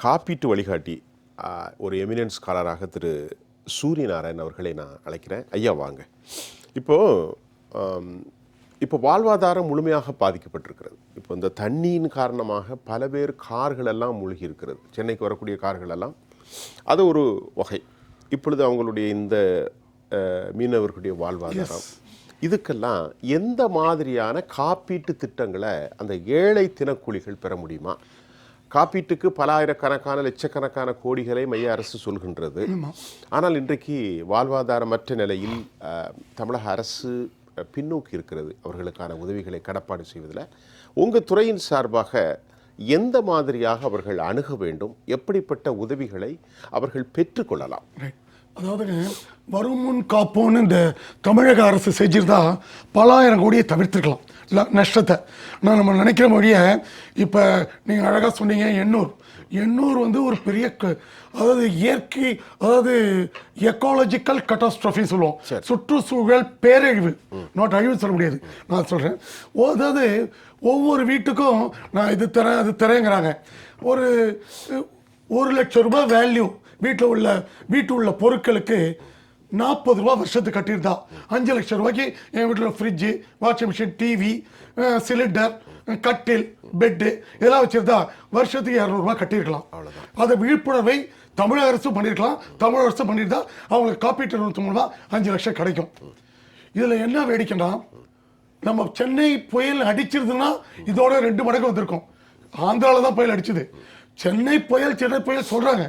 காப்பீட்டு வழிகாட்டி ஒரு எமினன்ஸ் ஸ்காலராக திரு. சூரியநாராயண் அவர்களை நான் அழைக்கிறேன். ஐயா வாங்க. இப்போ ஆம், இப்போ வாழ்வாதாரம் முழுமையாக பாதிக்கப்பட்டிருக்கிறது. இப்போ இந்த தண்ணியின் காரணமாக பல பேர் கார்கள் எல்லாம் மூழ்கி இருக்கிறது. சென்னைக்கு வரக்கூடிய கார்கள் எல்லாம். அது ஒரு வகை. இப்பொழுது அவங்களுடைய இந்த மீனவர்களுடைய வாழ்வாதாரம். இதுக்கெல்லாம் எந்த மாதிரியான காப்பீட்டு திட்டங்களை அந்த ஏழை தினக்கூலிகள் பெற முடியுமா? காப்பீட்டுக்கு பல ஆயிரக்கணக்கான லட்சக்கணக்கான கோடிகளை மைய அரசு சொல்கின்றது. ஆனால் இன்றைக்கு வாழ்வாதாரமற்ற நிலையில் தமிழக அரசு பின்னோக்கி இருக்கிறது அவர்களுக்கான உதவிகளை கடப்பாடு செய்வதில். உங்கள் துறையின் சார்பாக எந்த மாதிரியாக அவர்கள் அணுக வேண்டும்? எப்படிப்பட்ட உதவிகளை அவர்கள் பெற்றுக்கொள்ளலாம் ரைட் அதாவதுங்க வரும் முன் காப்போன்னு இந்த தமிழக அரசு செஞ்சிருந்தா பலாயிரம் கோடியை தவிர்த்திருக்கலாம். நஷ்டத்தை. நான் நம்ம நினைக்கிற மொழியை இப்போ நீங்கள் அழகாக சொன்னீங்க எண்ணூர். எண்ணூர் வந்து ஒரு பெரிய அதாவது இயற்கை அதாவது எக்காலஜிக்கல் கட்டாஸ்ட்ரஃபி சொல்லுவோம். சுற்றுச்சூழல் பேரழிவு. நாட் அழிவு சொல்ல முடியாது. நான் சொல்கிறேன் அதாவது ஒவ்வொரு வீட்டுக்கும் நான் இது தரேன் அது தரேங்கிறாங்க. ஒரு ஒரு லட்சம் ரூபாய் வேல்யூ வீட்டில் உள்ள வீட்டு உள்ள பொருட்களுக்கு நாற்பது ரூபா வருஷத்துக்கு கட்டியிருந்தா. அஞ்சு லட்சம் ரூபாய்க்கு என் வீட்டில் fridge washing machine TV cylinder கட்டில் பெட்டு இதெல்லாம் வச்சிருந்தா வருஷத்துக்கு இரநூறுபா கட்டியிருக்கலாம். அதை விழிப்புணர்வை தமிழக அரசு பண்ணியிருக்கலாம். தமிழக அரசு பண்ணியிருந்தா அவங்களுக்கு காப்பீட்டு நிறுவனத்து மூலமா அஞ்சு லட்சம் கிடைக்கும். இதில் என்ன வேடிக்கைன்னா நம்ம சென்னை புயல் அடிச்சிருதுன்னா இதோட ரெண்டு மடங்கு வந்திருக்கும். ஆந்திரால தான் புயல் அடிச்சது. சென்னை புயல் சென்னை புயல் சொல்றாங்க.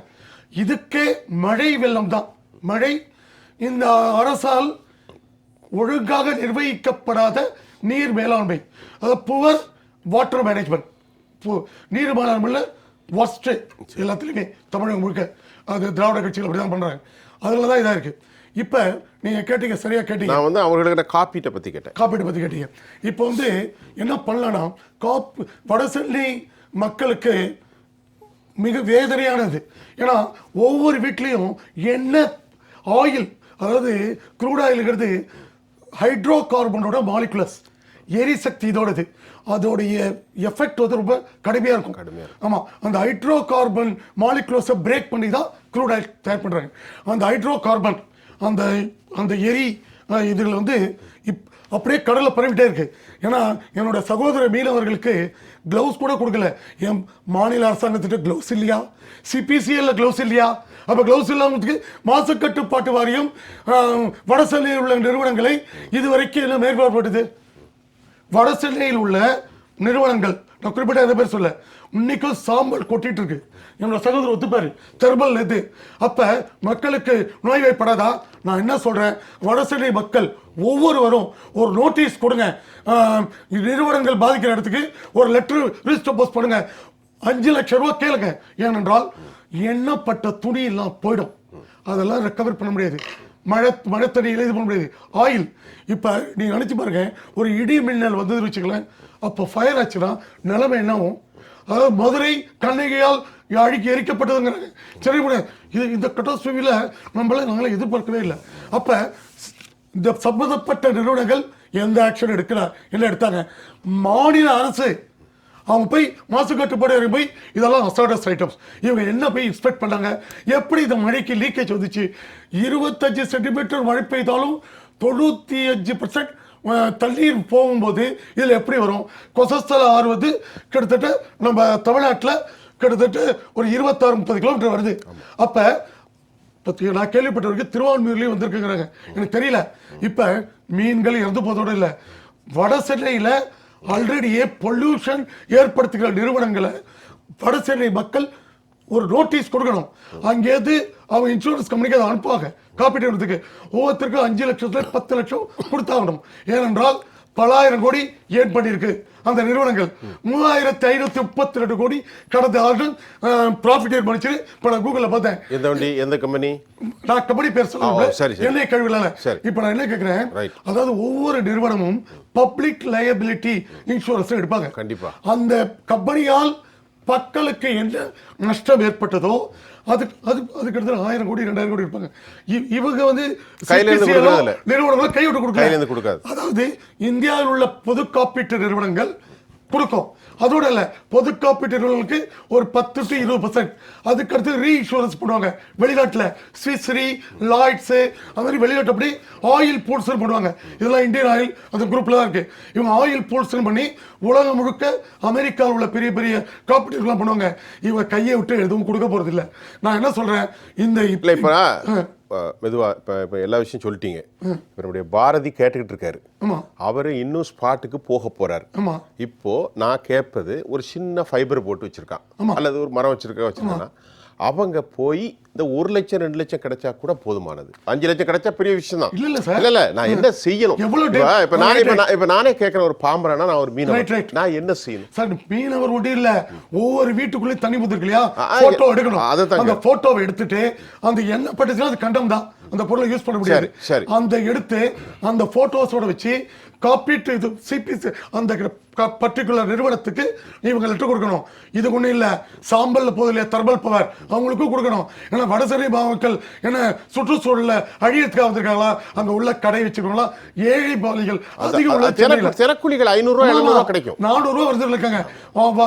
இதுக்கே மழை வெள்ளம் தான் மழை இந்த அரசால் ஒழுங்காக நிர்வகிக்கப்படாத நீர் மேலாண்மை. அதாவது புவர் வாட்டர் மேனேஜ்மெண்ட் நீர் மேலாண்மையில் ஒஸ்ட் எல்லாத்துலேயுமே தமிழகம் முழுக்க. அது திராவிட கட்சிகள் அப்படி தான் பண்ணுறாங்க அதில் தான் இதாக இருக்குது இப்போ நீங்கள் கேட்டீங்க சரியாக கேட்டீங்க. நான் வந்து அவர்களுக்கு காப்பீட்டை பற்றி கேட்டேன். காப்பீடு பற்றி கேட்டீங்க. இப்போ வந்து என்ன பண்ணலாம்னா காப்பு வடசென்னை மக்களுக்கு மிக வேதனையானது. ஏன்னா ஒவ்வொரு வீட்லேயும் எண்ணெய் ஆயில் அதாவது க்ரூட் ஆயிலுங்கிறது ஹைட்ரோ கார்பனோட மாலிகுலஸ் எரிசக்தி இதோடது. அதோடைய எஃபெக்ட் வந்து ரொம்ப கடுமையாக இருக்கும். கடுமையா ஆமாம் அந்த ஹைட்ரோ கார்பன் மாலிகுலஸை பிரேக் பண்ணி தான் க்ரூட் ஆயில் தயார் பண்ணுறாங்க அந்த ஹைட்ரோ கார்பன் அந்த அந்த எரி நான் இதில் வந்து இப் அப்படியே கடலில் பரவிட்டே இருக்கு. ஏன்னா என்னோட சகோதர மீனவர்களுக்கு க்ளவுஸ் கூட கொடுக்கல. என் மாநில அரசாங்கத்துக்கு க்ளவுஸ் இல்லையா? சிபிசிஎல்ல க்ளவுஸ் இல்லையா? அப்போ க்ளவுஸ் இல்லாமத்துக்கு மாசுக்கட்டுப்பாட்டு வாரியம் வட சென்னையில் உள்ள நிறுவனங்களை இதுவரைக்கும் என்ன மேற்கொள்ளப்பட்டது? வட சென்னையில் உள்ள நிறுவனங்கள். நான் குறிப்பிட்ட எந்த பேர் சொல்ல. இன்னைக்கும் சாம்பல் கொட்டிட்டு இருக்கு என்னோட சகோதரர் ஒத்துப்பாரு. தெர்மல் இது அப்ப மக்களுக்கு நோய்வாய்ப்படாதா நான் என்ன சொல்றேன்? வடசென்னை மக்கள் ஒவ்வொருவரும் ஒரு நோட்டீஸ் கொடுங்க. நிறுவனங்கள் பாதிக்கிற இடத்துக்கு ஒரு லெட்டர் ரிஜிஸ்டர் போஸ்ட் பண்ணுங்க. அஞ்சு லட்சம் ரூபாய் கேளுங்க. ஏனென்றால் எண்ணப்பட்ட துணி எல்லாம் போயிடும். அதெல்லாம் ரெக்கவர் பண்ண முடியாது. மழை மழை தண்ணியில் இது பண்ண முடியாது. ஆயில் இப்போ நீங்கள் நினச்சி பாருங்க ஒரு இடி மின்னல் வந்ததுன்னு வச்சுக்கலாம் அப்போ ஃபயர் ஆச்சுன்னா நிலைமை என்ன ஆகும் அதாவது மதுரை கண்ணகியால் அழுக்கி எரிக்கப்பட்டதுங்கிறாங்க. சரி இது இந்த கட்டோஸ்பியில் நம்மள நாங்களே எதிர்பார்க்கவே இல்லை. அப்போ இந்த சம்மந்தப்பட்ட நிறுவனங்கள் எந்த ஆக்ஷன் எடுக்கல? என்ன எடுத்தாங்க? மாநில அரசு அவங்க போய் மாசு கட்டுப்பாடு போய் இதெல்லாம் அசாடஸ் ஐட்டம்ஸ் இவங்க என்ன போய் இன்ஸ்பெக்ட் பண்ணாங்க எப்படி இந்த மழைக்கு லீக்கேஜ் வந்துச்சு? இருபத்தஞ்சு சென்டிமீட்டர் மழை பெய்தாலும் தொண்ணூற்றி அஞ்சு பர்சன்ட் தண்ணீர் போகும்போது இதில் எப்படி வரும்? கொசஸ்தல ஆறு வந்து கிட்டத்தட்ட நம்ம தமிழ்நாட்டில் கிட்டத்தட்ட ஒரு இருபத்தாறு முப்பது கிலோமீட்டர் வருது. அப்போ நான் கேள்விப்பட்ட வரைக்கும் திருவான்மியூர்லேயும் வந்திருக்குங்கிறாங்க. எனக்கு தெரியல. இப்போ மீன்கள் இறந்து போதோடு இல்லை. வட சென்னையில் ஆல்ரெடியே பொல்யூஷன் ஏற்படுத்துகிற நிறுவனங்களை வட சென்னை மக்கள் ஒரு நோட்டீஸ் கொடுக்கணும். அங்கேருந்து அவங்க இன்சூரன்ஸ் கம்பெனிக்கு அதை அனுப்புவாங்க. காப்பீட்டு ஒவ்வொருத்தருக்கும் அஞ்சு லட்சத்துல பத்து லட்சம் கொடுத்தாகணும். ஏனென்றால் பலாயிரம் கோடி ஏன் பண்ணியிருக்கு அந்த நிறுவனங்கள் மூவாயிரத்தி ஐநூத்தி முப்பத்தி ரெண்டு கோடி கடந்த ஆண்டு ப்ராஃபிட் ஏன் பண்ணிச்சு இப்போ நான் கூகுளில் பார்த்தேன் எந்த வண்டி எந்த கம்பெனி நான் கம்பெனி பேர் ஓ, சொல்ல சரி, சரி. என்னை கழுவில. இப்போ நான் என்ன கேட்கிறேன். அதாவது ஒவ்வொரு நிறுவனமும் பப்ளிக் லயபிலிட்டி இன்சூரன்ஸ் எடுப்பாங்க கண்டிப்பா. அந்த கம்பெனியால் மக்களுக்கு என்ன நஷ்டம் ஏற்பட்டதோ அது அது அது கிட்டத்தட்ட ஆயிரம் கோடி ரெண்டாயிரம் கோடி இருப்பாங்க இவங்க வந்து. நிறுவனங்களும் கைவிட்டு கொடுக்காது. அதாவது இந்தியாவில் உள்ள பொது காப்பீட்டு நிறுவனங்கள் கொடுக்கும் அதோட இல்ல பொது காப்பீட்டு நிறுவனங்களுக்கு ஒரு பத்து டு இருபது பர்சன்ட் அதுக்கடுத்து ரீ இன்சூரன்ஸ் பண்ணுவாங்க வெளிநாட்டுல ஸ்விஸ் ரீ லாய்ட்ஸ் அது மாதிரி வெளிநாட்டு அப்படி ஆயில் பூல்ஸ் பண்ணுவாங்க இதெல்லாம் இந்தியன் ஆயில் அந்த குரூப்ல தான் இருக்கு. இவங்க ஆயில் பூல்ஸ் பண்ணி உலகம் முழுக்க அமெரிக்காவில் உள்ள பெரிய பெரிய காப்பீட்டுலாம் பண்ணுவாங்க. இவங்க கையை விட்டு எதுவும் கொடுக்க போறது இல்ல நான் என்ன சொல்றேன்? இந்த இப்போ மெதுவா இப்போ இப்போ எல்லா விஷயம் சொல்லிட்டீங்க. இப்ப நம்முடைய பாரதி கேட்டுக்கிட்டு இருக்காரு. அவர் இன்னும் ஸ்பாட்டுக்கு போக போறாரு. ஆமா. இப்போ நான் கேட்பது ஒரு சின்ன ஃபைபர் போட்டு வச்சிருக்கான். அல்லது ஒரு மரம் வச்சிருக்க வச்சிருக்காங்கன்னா அவங்க போய் இந்த ஒரு லட்சம் ரெண்டு லட்சம் கிடைச்சா கூட போதுமானது. அஞ்சு லட்சம் கிடைச்சா பெரிய விஷயம் தான் இல்ல, இல்ல சார். இல்ல இல்ல நான் என்ன செய்யணும்? இப்ப நானே இப்ப நான் இப்ப நானே கேட்கிறேன் ஒரு பாம்பரனா நான் ஒரு மீனவர். நான் என்ன செய்யணும்? சார் மீனவர் மட்டும் இல்ல. ஒவ்வொரு வீட்டுக்குள்ளேயும் தண்ணி புத்து இருக்கு இல்லையா? போட்டோ எடுக்கணும். அதைத்தாங்க. அந்த போட்டோவை எடுத்துட்டு அந்த என்ன பட்டுச்சுன்னா அது கண்டம் தான். அந்த பொருளை யூஸ் பண்ண முடியாது. அந்த எடுத்து அந்த போட்டோஸோட வச்சு காப்பீட்டு இது சிபிசி அந்த பர்டிகுலர் நிறுவனத்துக்கு இவங்க லெட்டர் கொடுக்கணும். இது ஒண்ணும் இல்ல. சாம்பல்ல போகுது இல்லையா? தர்மல் பவர் அவங்களுக்கும் கொடுக்கணும். ஏன்னா வடசென்னை மக்கள் என்ன சுற்றுச்சூழல்ல அழியத்துக்காக வந்திருக்காங்களா? அங்க உள்ள கடை வச்சுக்கணுங்களா ஏழை பாலிகள் அதிகம் உள்ள சென்னையில தினக்கூ- தினக்கூலிகள் ஐநூறு ரூபாய் எழுநூறு ரூபாய் கிடைக்கும். நானூறு ரூபா வருது இருக்காங்க.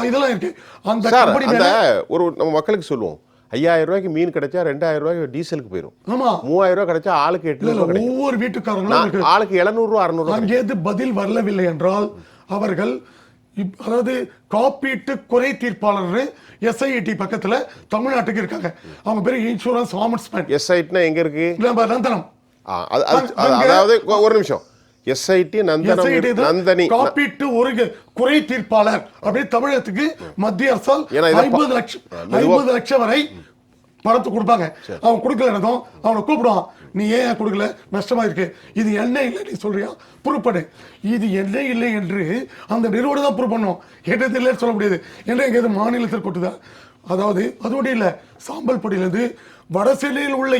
இதெல்லாம் இருக்கு. அந்த ஒரு நம்ம மக்களுக்கு சொல்லுவோம். ஐயாயிரம் ரூபாய்க்கு மீன் கிடைச்சா ரெண்டாயிரம் ரூபாய்க்கு டீசலுக்கு போயிடும் ஆமா. மூவாயிரம் ரூபாய் கிடைச்சா ஆளுக்கு எட்டு கிடைக்கும். ஒவ்வொரு வீட்டுக்காரங்களும் ஆளுக்கு எழுநூறு ரூபா அறுநூறு ரூபாய் அங்கேருந்து பதில் வரவில்லை என்றால் அவர்கள் அதாவது காப்பீட்டு குறை தீர்ப்பாளர் எஸ்ஐடி பக்கத்துல தமிழ்நாட்டுக்கு இருக்காங்க. அவங்க பேரு இன்சூரன்ஸ் ஆமன்ஸ்மேன் எஸ்ஐட்னா எங்க இருக்கு? நந்தனம். அதாவது ஒரு நிமிஷம். எஸ்ஐடி நந்தனம் SIT இருக்கு- தான் நந்தனி. காப்பீட்டு ஒரு குறை தீர்ப்பாளர் அப்படி தமிழகத்துக்கு மத்திய அரசால் ஐம்பது லட்சம் ஐம்பது லட்சம் வரை பணத்தை கொடுப்பாங்க. அவன் கொடுக்கலனதும் அவனை கூப்பிடுவான். நீ ஏன் கொடுக்கல? நஷ்டமா இருக்கு. இது என்ன இல்லை நீ சொல்றியா? புறப்படு இது என்ன இல்லை என்று அந்த நிறுவனம் தான் ப்ரூவ் பண்ணும். என்னது இல்லைன்னு சொல்ல முடியாது. என்ன எங்கேயாவது மாநிலத்தில் கொட்டுதா? அதாவது அதோட இல்ல சாம்பல் பொடியிலிருந்து வடசென்னையில் உள்ள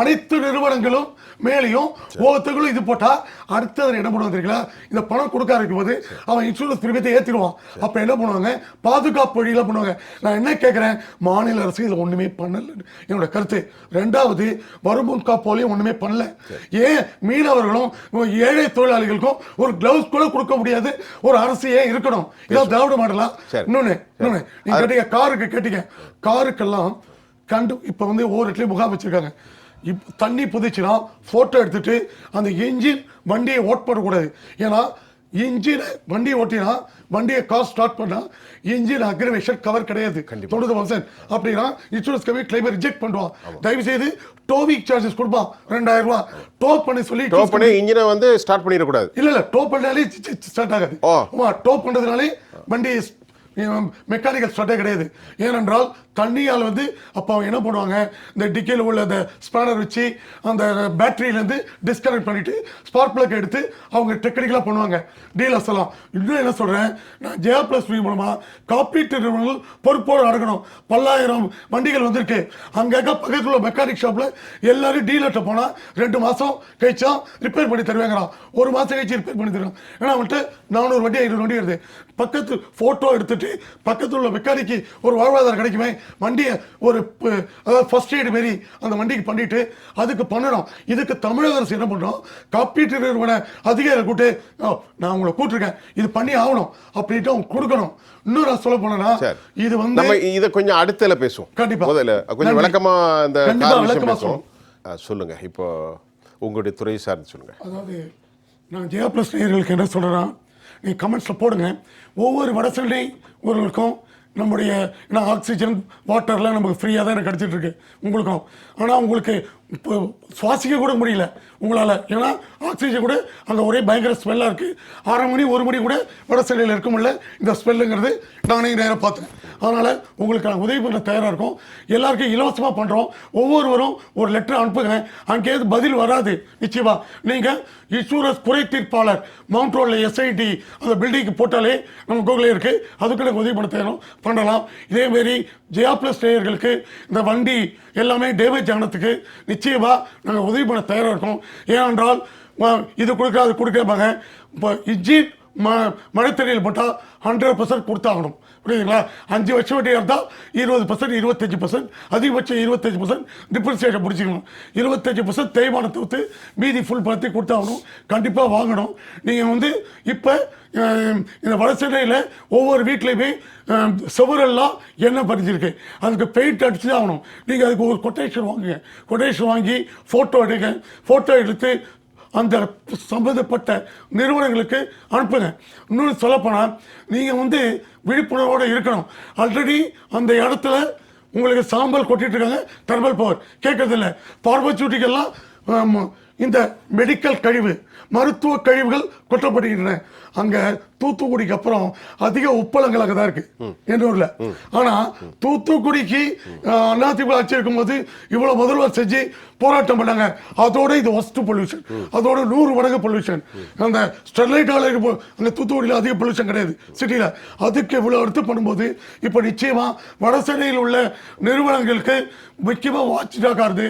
அனைத்து நிறுவனங்களும் மேலேயும் ஒவ்வொருத்தங்களும் இது போட்டா அடுத்தது என்ன பண்ணுவாங்க தெரியுங்களா? இந்த பணம் கொடுக்க ஆரம்பிக்கும் போது அவன் இன்சூரன்ஸ் பிரிவியத்தை ஏத்திடுவான். அப்ப என்ன பண்ணுவாங்க? பாதுகாப்பு வழியில பண்ணுவாங்க? நான் என்ன கேட்கிறேன் மாநில அரசு இதை ஒண்ணுமே பண்ணல. என்னோட கருத்து. ரெண்டாவது வருமுன் காப்போலையும் ஒண்ணுமே பண்ணல. ஏன்? மீனவர்களும் ஏழை தொழிலாளிகளுக்கும் ஒரு கிளவுஸ் கூட கொடுக்க முடியாது. ஒரு அரசு ஏன் இருக்கணும். இதான் திராவிட மாடலா? சரி. இன்னொன்னு இன்னொன்னு. நீங்க கேட்டீங்க காருக்கு கேட்டீங்க. காருக்கெல்லாம் கண்டு இப்போ வந்து ஒவ்வொரு இடத்துலையும் முகாம் வச்சிருக்காங்க. இப் தண்ணி புதிச்சுன்னா ஃபோட்டோ எடுத்துட்டு அந்த இன்ஜின் வண்டியை ஓட் பண்ணக்கூடாது ஏன்னா இன்ஜினை வண்டியை ஓட்டினா வண்டியை கார் ஸ்டார்ட் பண்ணா இன்ஜின் அக்ரிவேஷன் கவர் கிடையாது. தொண்ணூறு பர்சன்ட் அப்படின்னா இன்சூரன்ஸ் கம்பெனி கிளைமை ரிஜெக்ட் பண்ணுவான். தயவு செய்து டோவிங் சார்ஜஸ் கொடுப்பான் ரெண்டாயிரம் ரூபாய் டோ பண்ணி சொல்லி டோ பண்ணி இன்ஜினை வந்து ஸ்டார்ட் பண்ணிடக்கூடாது. இல்ல இல்ல டோ பண்ணாலே ஸ்டார்ட் ஆகாது. ஓ. ஆமா டோ பண்றதுனாலே வண்டி மெக்கானிக்கல் ஸ்டார்ட்டே கிடையாது. ஏனென்றால் தண்ணியால் வந்து அப்போ அவங்க என்ன பண்ணுவாங்க? இந்த டிக்கியில் உள்ள அந்த ஸ்பேனர் வச்சு அந்த பேட்டரியிலேருந்து டிஸ்கனெக்ட் பண்ணிவிட்டு ஸ்பார்க் பிளக் எடுத்து அவங்க டெக்னிக்கலாக பண்ணுவாங்க. டீலர்ஸ் எல்லாம். இன்னும் என்ன சொல்கிறேன் நான் ஜெயா ப்ளஸ் வி மூலமாக காப்பீட்டு நிறுவனங்கள் பொறுப்போடு நடக்கணும் பல்லாயிரம் வண்டிகள் வந்திருக்கு. அங்கங்கே பக்கத்தில் உள்ள மெக்கானிக் ஷாப்பில் எல்லாரும் டீலர்கிட்ட போனால் ரெண்டு மாதம் கழிச்சா ரிப்பேர் பண்ணி தருவேங்கிறான். ஒரு மாதம் கழிச்சு ரிப்பேர் பண்ணி தருவாங்க ஏன்னா வந்துட்டு நானூறு வண்டி ஐநூறு வண்டி வருது. பக்கத்து ஃபோட்டோ எடுத்துட்டு பக்கத்தில் உள்ள மெக்கானிக்கு ஒரு வாழ்வாதாரம் கிடைக்குமே வண்டியை ஒரு அதாவது ஃபர்ஸ்ட் எய்டு மாரி அந்த வண்டிக்கு பண்ணிட்டு அதுக்கு பண்ணணும். இதுக்கு தமிழக அரசு என்ன பண்ணுறோம் காப்பீட்டு நிறுவன அதிகாரிகள் கூட்டு "ஓ, நான் உங்களை கூட்டிருக்கேன் இது பண்ணி ஆகணும். அப்படின்ட்டு அவங்க கொடுக்கணும். இன்னும் நான் சொல்ல போனேன்னா. இது வந்து நம்ம இதை கொஞ்சம் அடுத்தல பேசுவோம். கண்டிப்பா. முதல்ல கொஞ்சம் நன்றி. விளக்கமா இந்த கண்டிப்பா கார் விஷயம் விளக்கமா பேசுவோம். ஆ, சொல்லுங்க. இப்போ உங்களுடைய துறை சார்ந்து சொல்லுங்க. அதாவது நான் ஜெயா ப்ளஸ் நேயர்களுக்கு என்ன சொல்கிறேன் நீங்கள் கமெண்ட்ஸில் போடுங்க. ஒவ்வொரு வடசண்டை ஊர்களுக்கும் நம்முடைய ஏன்னா ஆக்சிஜன் வாட்டர்லாம் நமக்கு ஃப்ரீயாக தான் எனக்கு கிடச்சிட்ருக்கு உங்களுக்கும். ஆனால் உங்களுக்கு இப்போ சுவாசிக்க கூட முடியல. உங்களால். ஏன்னா ஆக்சிஜன் கூட அங்கே ஒரே பயங்கர ஸ்மெல்லாக இருக்குது ஆறு மணி ஒரு மணி கூட வட சென்னையில் இருக்க முடியல. இந்த ஸ்மெல்லுங்கிறது நானே நேராக பார்த்தேன். அதனால் உங்களுக்கு நாங்கள் உதவி பண்ண தயாராக இருக்கோம். எல்லாருக்கும் இலவசமாக பண்ணுறோம் ஒவ்வொருவரும் ஒரு லெட்டர் அனுப்புங்க. அங்கேயிருந்து பதில் வராது. நிச்சயமாக நீங்கள் இன்சூரன்ஸ் குறை தீர்ப்பாளர் மவுண்ட் ரோடில் எஸ்ஐடி அந்த பில்டிங்க்கு போட்டாலே நம்ம கூகுளில் இருக்குது அதுக்கு எனக்கு உதவி பண்ண தயாரும் பண்ணலாம். இதேமாரி ஜெயா ப்ளஸ் நேயர்களுக்கு இந்த வண்டி எல்லாமே டேமேஜ் ஆனதுக்கு நிச்சயமாக நாங்கள் உதவி பண்ண தயாராக இருக்கோம். ஏனென்றால் இது கொடுக்க அது இப்போ இஜ்ஜி ம மழை தண்ணியில் போட்டால் ஹண்ட்ரட் பர்சன்ட் கொடுத்தாகணும். புரியுதுங்களா அஞ்சு வருஷம் வட்டி இருந்தால் இருபது பர்சன்ட் இருபத்தஞ்சி பர்சன்ட் அதிகபட்சம் இருபத்தஞ்சி பர்சன்ட் டிப்ரிசியேஷன் பிடிச்சிக்கணும் இருபத்தஞ்சி பர்சன்ட் தேய்மானத்தை விட்டு மீதி ஃபுல் பணத்தை கொடுத்தாகணும். கண்டிப்பாக வாங்கணும். நீங்கள் வந்து இப்போ இந்த வடசென்னையில் ஒவ்வொரு வீட்லேயுமே சுவரெல்லாம் என்ன பதிஞ்சிருக்கு அதுக்கு பெயிண்ட் அடிச்சு தான் ஆகணும். நீங்கள் அதுக்கு ஒரு கொட்டேஷன் வாங்குங்க. கொட்டேஷன் வாங்கி ஃபோட்டோ எடுங்க. ஃபோட்டோ எடுத்து அந்த சம்மந்தப்பட்ட நிறுவனங்களுக்கு அனுப்புங்க இன்னொன்று சொல்லப்போனால் நீங்கள் வந்து விழிப்புணர்வோடு இருக்கணும். ஆல்ரெடி அந்த இடத்துல உங்களுக்கு சாம்பல் கொட்டிகிட்டு இருக்காங்க தெர்மல் பவர் கேட்கறதில்ல பார்மசூட்டிக்கெல்லாம் இந்த மெடிக்கல் கழிவு மருத்துவ கழிவுகள் கொட்டப்படுகின்றன அங்கே தூத்துக்குடிக்கு அப்புறம் அதிக உப்பளங்கள் அங்கே தான் இருக்கு. எண்ணூரில் ஆனால் தூத்துக்குடிக்கு அதிமுக ஆட்சி இருக்கும்போது இவ்வளோ முதல்வர் செஞ்சு போராட்டம் பண்ணாங்க. அதோட இது ஒஸ்ட் பொல்யூஷன் அதோட நூறு மடங்கு பொல்யூஷன் அந்த ஸ்டெர்லைட் ஆலை அங்கே தூத்துக்குடியில் அதிக பொல்யூஷன் கிடையாது. சிட்டியில். அதுக்கு இவ்வளோ எடுத்து பண்ணும்போது இப்போ நிச்சயமாக வட சென்னையில் உள்ள நிறுவனங்களுக்கு முக்கியமாக வாட்ச் டாக்காருது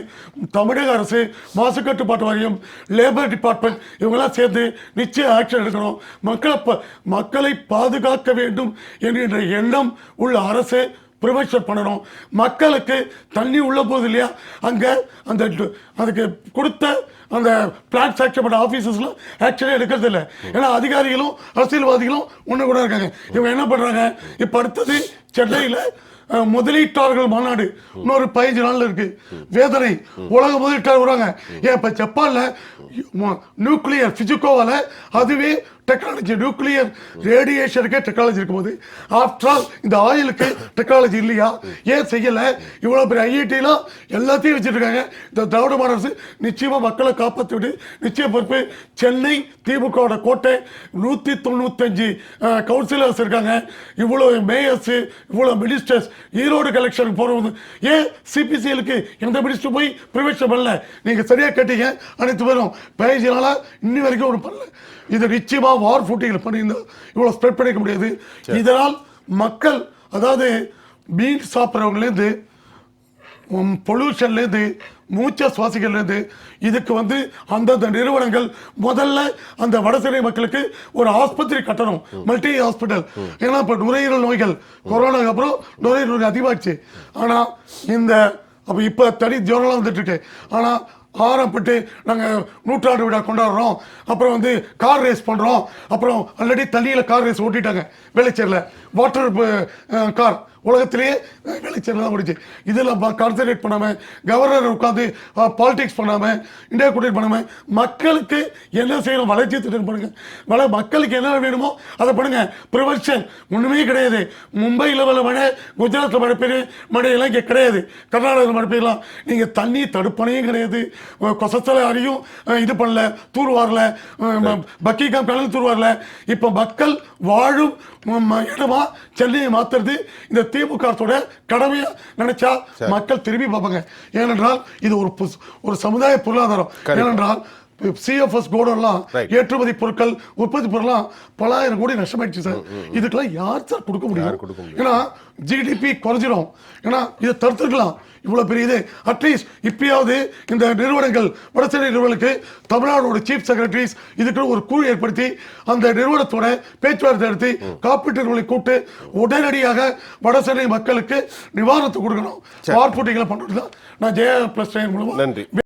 தமிழக அரசு மாசு கட்டுப்பாட்டு வாரியம் லேபர் டிபார்ட்மெண்ட் இவங்கெல்லாம் சேர்ந்து நிச்சயம் ஆக்ஷன் எடுக்கணும். மக்களை மக்களை பாதுகாக்க வேண்டும் என்கின்ற எண்ணம் உள்ள அரசு ப்ரிவென்ஷன் பண்ணணும். மக்களுக்கு தண்ணி உள்ள போது இல்லையா? அங்கே அந்த அதுக்கு கொடுத்த அந்த பிளான் சாட்சப்பட்ட ஆஃபீஸஸ்லாம் ஆக்சுவலி எடுக்கிறது இல்லை. ஏன்னா அதிகாரிகளும் அரசியல்வாதிகளும் ஒன்று கூட இருக்காங்க. இவங்க என்ன பண்ணுறாங்க இப்போ அடுத்தது சென்னையில் முதலீட்டாளர்கள் மாநாடு. இன்னொரு பதினஞ்சு நாள் இருக்கு. வேதனை. உலக முதலீட்டாளர் வருவாங்க. ஏன் இப்போ ஜப்பானில் நியூக்ளியர் பிசிக்கோவால அதுவே டெக்னாலஜி நியூக்ளியர் ரேடியேஷனுக்கே டெக்னாலஜி இருக்கும்போது ஆஃப்டர் ஆல் இந்த ஆயிலுக்கு டெக்னாலஜி இல்லையா? ஏன் செய்யலை? இவ்வளோ பெரிய ஐஐடிலாம் எல்லாத்தையும் வச்சுருக்காங்க. இந்த திராவிட மாடல் நிச்சயமாக மக்களை காப்பாற்றிவிட்டு நிச்சய பொறுப்பு சென்னை திமுகவோட கோட்டை நூற்றி தொண்ணூத்தஞ்சு கவுன்சிலர்ஸ் இருக்காங்க. இவ்வளோ மேயர்ஸு இவ்வளோ மினிஸ்டர்ஸ் ஈரோடு கலெக்ஷனுக்கு போகிறது ஏன் சிபிசிஎலுக்கு எந்த மினிஸ்டர் போய் ப்ரிவென்ஷன் பண்ணல? நீங்கள் சரியாக கேட்டீங்க. அனைத்து பேரும் பதினஞ்சு இன்னி வரைக்கும் ஒன்று பண்ணல. இது நிச்சயமாக வார் ஃபூட்டிங்கில் பண்ணியிருந்தா இவ்வளோ ஸ்ப்ரெட் பண்ணிக்க முடியாது. இதனால் மக்கள் அதாவது மீன் சாப்பிட்றவங்கலேருந்து பொல்யூஷன்லேருந்து மூச்சை சுவாசிக்கிறதுலேருந்து இதுக்கு வந்து அந்தந்த நிறுவனங்கள் முதல்ல அந்த வடசென்னை மக்களுக்கு ஒரு ஆஸ்பத்திரி கட்டணும். மல்டி ஹாஸ்பிட்டல் ஏன்னா இப்போ நுரையீரல் நோய்கள் கொரோனாக்கு அப்புறம் நுரையீரல் நோய் அதிகமாச்சு ஆனால் இந்த அப்போ இப்போ தனி ஜுவரம்லாம் வந்துட்டு இருக்கு. ஆனால் ஆரம்பிட்டு நாங்கள் நூற்றாண்டு விழா கொண்டாடுறோம். அப்புறம் வந்து கார் ரேஸ் பண்ணுறோம் அப்புறம் ஆல்ரெடி தண்ணியில் கார் ரேஸ் ஓட்டிட்டாங்க. வேலைச்சேரில் வாட்டர் கார் uh, உலகத்திலேயே வேலைச்சேரில் தான் ஓடிச்சு இதில் கான்சன்ட்ரேட் பண்ணாமல் கவர்னர் உட்காந்து பாலிடிக்ஸ் பண்ணாமல் இந்தியா கூட்டிட்டு பண்ணாமல் மக்களுக்கு என்ன செய்யணும் வளர்ச்சி திட்டம் பண்ணுங்கள் வள மக்களுக்கு என்ன வேணுமோ அதை பண்ணுங்கள் ப்ரிவென்ஷன் ஒன்றுமே கிடையாது. மும்பையில் உள்ள மழை குஜராத்தில் மழை பெய்யும் மழையெல்லாம் இங்கே கிடையாது. கர்நாடகத்தில் மழை பெய்யலாம். நீங்கள் தண்ணி தடுப்பணையும் கிடையாது. கொசத்தலை அறியும் இது பண்ணல. தூர் வரல. பக்கிங்காம் கடல் தூர் வரல. இப்போ மக்கள் வாழும் இடமா சென்னையை மாற்றுறது இந்த திமுக கடமையா நினைச்சா மக்கள் திரும்பி பார்ப்பாங்க. ஏனென்றால் இது ஒரு ஒரு சமுதாய பொருளாதாரம். ஏனென்றால் சிஎஃப்எஸ் கோடெல்லாம். ஏற்றுமதி பொருட்கள் உற்பத்தி பொருட்லாம் பலாயிரம் கோடி நஷ்டமாயிடுச்சு சார். இதுக்கெல்லாம் யார் சார் கொடுக்க முடியும்? ஏன்னா ஜிடிபி குறைஞ்சிரும். ஏன்னா இதை தடுத்துருக்கலாம். இவ்வளோ பெரிய இது. அட்லீஸ்ட் இப்பயாவது இந்த நிறுவனங்கள் வடசென்னை நிறுவனங்களுக்கு தமிழ்நாடோட சீஃப் செக்ரட்டரிஸ் இதுக்கு ஒரு குழு ஏற்படுத்தி அந்த நிறுவனத்தோட பேச்சுவார்த்தை நடத்தி காப்பீட்டு நிறுவனங்களை கூப்பிட்டு உடனடியாக வடசென்னை மக்களுக்கு நிவாரணத்தை கொடுக்கணும். பார்ப்பூட்டிகளை பண்ணுறது தான் நான் ஜெயா பிளஸ் மூலமா நன்றி.